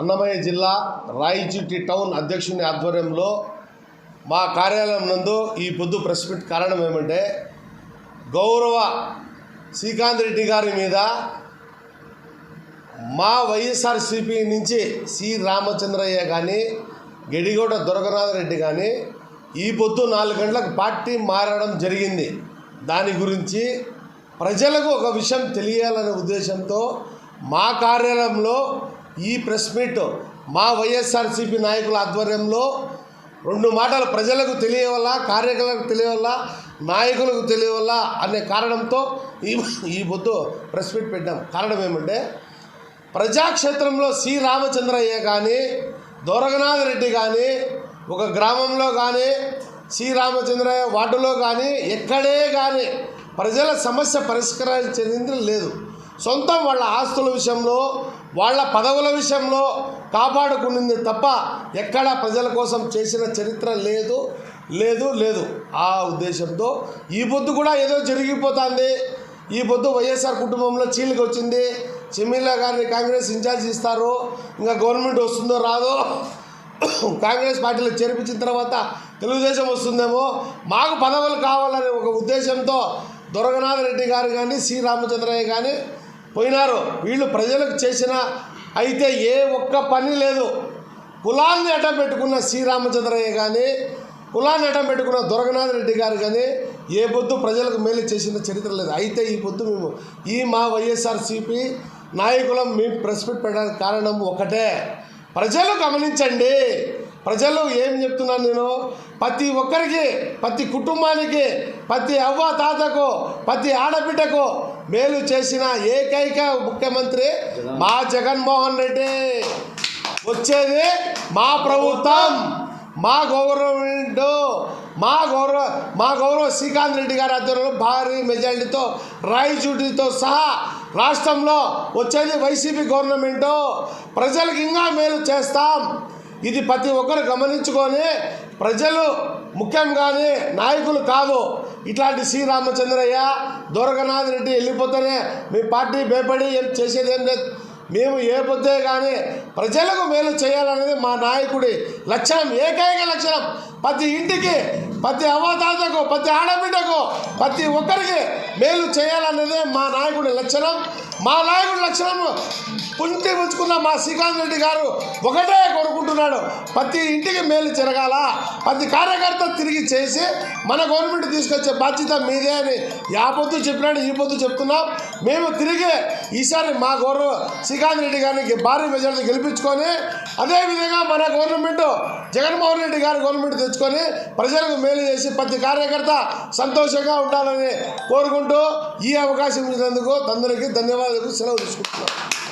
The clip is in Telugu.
అన్నమయ్య జిల్లా రాయచిట్టి టౌన్ అధ్యక్షుని ఆధ్వర్యంలో మా కార్యాలయం నందు ఈ పొద్దు ప్రెస్ మీట్ కారణం ఏమంటే గౌరవ శ్రీకాంత్ రెడ్డి గారి మీద మా వైఎస్ఆర్సీపీ నుంచి సి రామచంద్రయ్య కానీ గడిగౌడ దుర్గనాథ్ రెడ్డి కానీ ఈ పొద్దు నాలుగు గంటలకు పార్టీ మారడం జరిగింది. దాని గురించి ప్రజలకు ఒక విషయం తెలియాలనే ఉద్దేశంతో మా కార్యాలయంలో ఈ ప్రెస్ మీట్ మా వైఎస్ఆర్సీపీ నాయకుల ఆధ్వర్యంలో రెండు మాటలు ప్రజలకు తెలియవల్ల కార్యకర్తలకు తెలియవల్ల నాయకులకు తెలియవల్ల అనే కారణంతో ఈ ఈ పొద్దు ప్రెస్ మీట్ పెట్టాం కారణం ఏమంటే ప్రజాక్షేత్రంలో సి రామచంద్రయ్య కానీ దొరగనాథ్ రెడ్డి కానీ ఒక గ్రామంలో కానీ సి రామచంద్రయ్య వార్డులో కానీ ఎక్కడే కానీ ప్రజల సమస్య పరిష్కరించేది లేదు. సొంతం వాళ్ళ ఆస్తుల విషయంలో వాళ్ళ పదవుల విషయంలో కాపాడుకునింది తప్ప ఎక్కడ ప్రజల కోసం చేసిన చరిత్ర లేదు లేదు లేదు. ఆ ఉద్దేశంతో ఈ పొద్దు కూడా ఏదో జరిగిపోతుంది. ఈ పొద్దు వైఎస్ఆర్ కుటుంబంలో చీలిక వచ్చింది. చెమీలా గారిని కాంగ్రెస్ ఇన్ఛార్జ్ ఇస్తారు. ఇంకా గవర్నమెంట్ వస్తుందో రాదో కాంగ్రెస్ పార్టీలో చేర్పించిన తర్వాత తెలుగుదేశం వస్తుందేమో. మాకు పదవులు కావాలనే ఒక ఉద్దేశంతో దొరగనాథ్ రెడ్డి గారు కానీ సి. రామచంద్రయ్య కానీ పోయినారు. వీళ్ళు ప్రజలకు చేసిన అయితే ఏ ఒక్క పని లేదు. కులాన్ని అడ్డం పెట్టుకున్న సి. రామచంద్రయ్య కానీ కులాన్ని అడ్డం పెట్టుకున్న దొరగనాథ్ రెడ్డి గారు కానీ ఏ పొద్దు ప్రజలకు మేలు చేసిన చరిత్ర లేదు. అయితే ఈ పొద్దు మేము ఈ మా వైఎస్ఆర్సిపి నాయకులం మేము ప్రెస్ మీట్ పెట్టడానికి కారణం ఒకటే. ప్రజలు గమనించండి. ప్రజలు ఏం చెప్తున్నాను నేను? ప్రతి ఒక్కరికి ప్రతి కుటుంబానికి ప్రతి అవ్వ తాతకు ప్రతి ఆడబిడ్డకు మేలు చేసిన ఏకైక ముఖ్యమంత్రి మా జగన్మోహన్ రెడ్డి. వచ్చేది మా ప్రభుత్వం మా గవర్నమెంట్ మా గౌరవ మా గౌరవ శ్రీకాంత్ రెడ్డి గారి ఆధ్వర్యంలో భారీ మెజారిటీతో రాయచూటితో సహా రాష్ట్రంలో వచ్చేది వైసీపీ గవర్నమెంటు. ప్రజలకు ఇంకా మేలు చేస్తాం. ఇది ప్రతి ఒక్కరు గమనించుకొని ప్రజలు ముఖ్యంగానే నాయకులు కాదు. ఇట్లాంటి శ్రీరామచంద్రయ్య రామచంద్రయ్య రెడ్డి వెళ్ళిపోతేనే మీ పార్టీ భయపడి ఏం చేసేది ఏం లేదు. మేము ఏ పొద్దే కానీ ప్రజలకు మేలు చేయాలనేది మా నాయకుడి లక్షణం ఏకైక లక్షణం ప్రతి ఇంటికి ప్రతి అవతాతకు ప్రతి ఆడబిడ్డకు ప్రతి ఒక్కరికి మేలు చేయాలన్నదే మా నాయకుడి లక్షణం. మా నాయకుడి లక్షణం పుంటి ఉంచుకున్న మా శ్రీకాంత్ రెడ్డి గారు ఒకటే కోరుకుంటున్నాడు. ప్రతి ఇంటికి మేలు జరగాల. ప్రతి కార్యకర్త తిరిగి చేసి మన గవర్నమెంట్ తీసుకొచ్చే బాధ్యత మీదే అని ఆ పొద్దు చెప్పినాడు ఈ పొద్దు చెప్తున్నాం. మేము తిరిగి ఈసారి మా గౌరవ శ్రీకాంత్ రెడ్డి గారికి భారీ మెజార్టీ గెలిపించుకొని అదేవిధంగా మన గవర్నమెంట్ జగన్మోహన్ రెడ్డి గారి గవర్నమెంట్ తెచ్చుకొని ప్రజలకు మేలు చేసి ప్రతి కార్యకర్త సంతోషంగా ఉండాలని ఉంటూ ఈ అవకాశం ఇచ్చినందుకు అందరికీ ధన్యవాదాలు సెలవు తీసుకుంటున్నాను